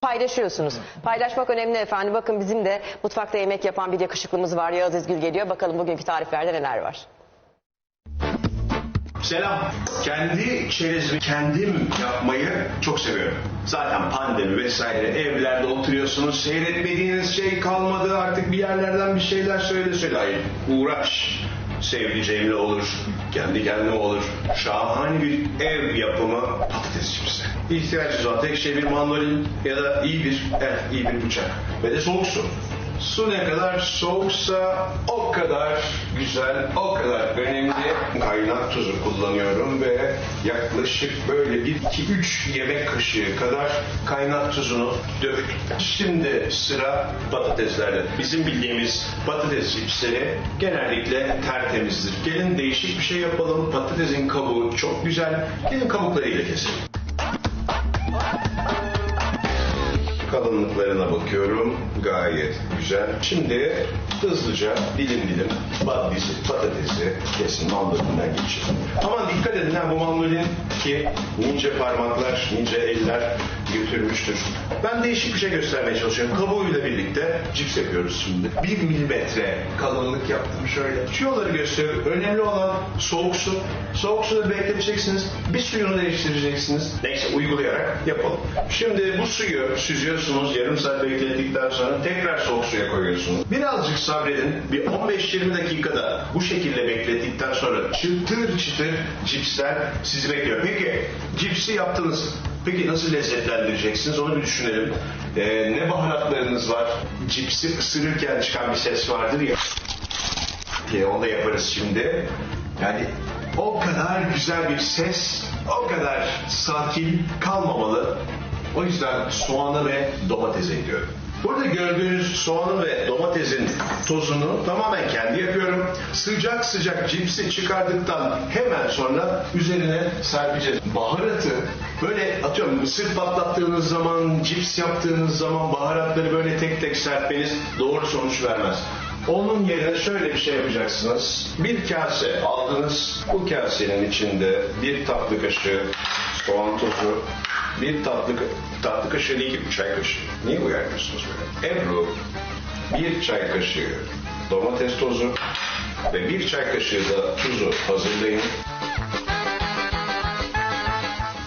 paylaşıyorsunuz. Paylaşmak önemli efendim. Bakın bizim de mutfakta yemek yapan bir yakışıklımız var. Yağız İzgül geliyor. Bakalım bugünkü tariflerde neler var. Selam. Kendi çerezimi kendim yapmayı çok seviyorum. Zaten pandemi vesaire evlerde oturuyorsunuz. Seyretmediğiniz şey kalmadı. Artık bir yerlerden bir şeyler söyle söyle. Hayır uğraş. Sevdiceğimle olur. Kendi kendime olur. Şahane bir ev yapımı patates çipsi. İhtiyacınız olan tek şey bir mandolin ya da iyi bir el, iyi bir bıçak. Ve de soğuk su. Su ne kadar soğuksa o kadar güzel, o kadar önemli. Kaynak tuzu kullanıyorum ve yaklaşık böyle bir iki üç yemek kaşığı kadar kaynak tuzunu döktüm. Şimdi sıra patateslerde. Bizim bildiğimiz patates çipsleri genellikle tertemizdir. Gelin değişik bir şey yapalım. Patatesin kabuğu çok güzel. Gelin kabuklarıyla keselim. Kalınlıklarına bakıyorum. Gayet güzel. Şimdi hızlıca dilim dilim badisi, patatesi kesin mandolinden geçelim. Aman dikkat edin ha bu mandolin ki nice parmaklar, nice eller götürmüştür. Ben değişik bir şey göstermeye çalışıyorum. Kabuğuyla birlikte cips yapıyoruz şimdi. Bir milimetre kalınlık yaptım şöyle. Tüyoları gösteriyorum. Önemli olan soğuk su. Soğuk suda bekleteceksiniz. Bir suyunu değiştireceksiniz. Neyse uygulayarak yapalım. Şimdi bu suyu süzüyorsunuz. Yarım saat beklettikten sonra tekrar soğuk suya koyuyorsunuz. Birazcık sabredin. Bir 15-20 dakikada bu şekilde beklettikten çıtır çıtır cipsler sizi bekliyor. Peki cipsi yaptınız. Peki nasıl lezzetlendireceksiniz onu bir düşünelim. Ee, ne baharatlarınız var? Cipsi ısırırken çıkan bir ses vardır ya diye onu da yaparız şimdi. Yani o kadar güzel bir ses, o kadar sakin kalmamalı. O yüzden soğanı ve domatese ekliyorum. Burada gördüğünüz soğanı ve domatesin tozunu tamamen kendi yapıyorum. Sıcak sıcak cipsi çıkardıktan hemen sonra üzerine serpeceğiz. Baharatı böyle atıyorum mısır patlattığınız zaman, cips yaptığınız zaman baharatları böyle tek tek serpmeniz doğru sonuç vermez. Onun yerine şöyle bir şey yapacaksınız. Bir kase aldınız. Bu kasenin içinde bir tatlı kaşığı soğan tozu, bir tatlı, tatlı kaşığı değil ki bir çay kaşığı. Niye uyarmıyorsunuz böyle? Ebru, bir çay kaşığı domates tozu ve bir çay kaşığı da tuzu hazırlayın.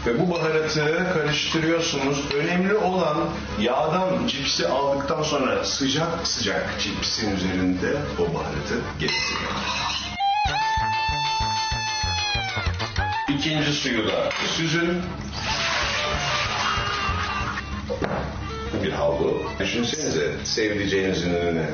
Ve bu baharatı karıştırıyorsunuz. Önemli olan yağdan cipsi aldıktan sonra sıcak sıcak cipsin üzerinde o baharatı getirmek. İkinci suyu da süzün. Bir havlu. Düşünsenize sevdiceğinizin önüne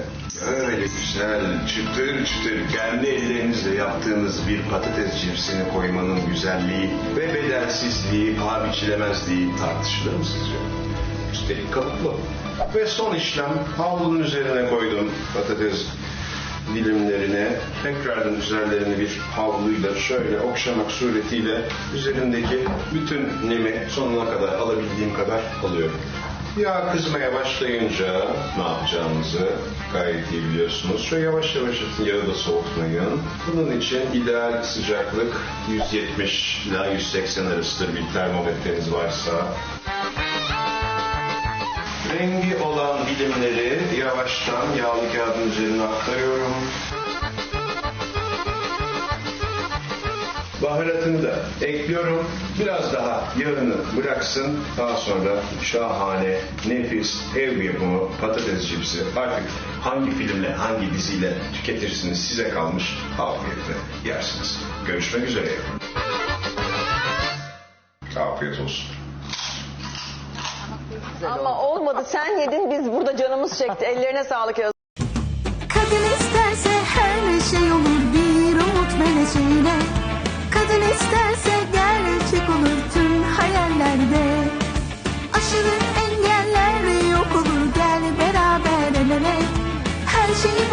öyle güzel çıtır çıtır kendi ellerinizle yaptığınız bir patates cipsini koymanın güzelliği ve bedelsizliği, paha biçilemezliği tartışılır mı sizce? Üstelik kalıplı. Ve son işlem havlunun üzerine koydum patates dilimlerine tekrardan üzerlerini bir havluyla şöyle okşamak suretiyle üzerindeki bütün nemi sonuna kadar alabildiğim kadar alıyorum. Yağ kızmaya başlayınca ne yapacağımızı gayet iyi biliyorsunuz. Şöyle yavaş yavaş yağı da soğutmayın. Bunun için ideal sıcaklık 170 ila 180 arasıdır bir termometreniz varsa. Rengi olan dilimleri yavaştan yağlı kağıdın üzerine aktarıyorum. Baharatını da ekliyorum. Biraz daha yağını bıraksın. Daha sonra şahane, nefis, ev yapımı patates cipsi. Artık hangi filmle, hangi diziyle tüketirsiniz size kalmış. Afiyetle yersiniz. Görüşmek üzere. Afiyet olsun. Ama olmadı sen yedin biz burada canımız çekti. Ellerine sağlık Yağız. Kadın isterse her şey olur bir umut meleğiyle. Kadın isterse gerçek olur tüm hayallerde. Aşırı engeller yok olur gel beraber el ele. Her şeyi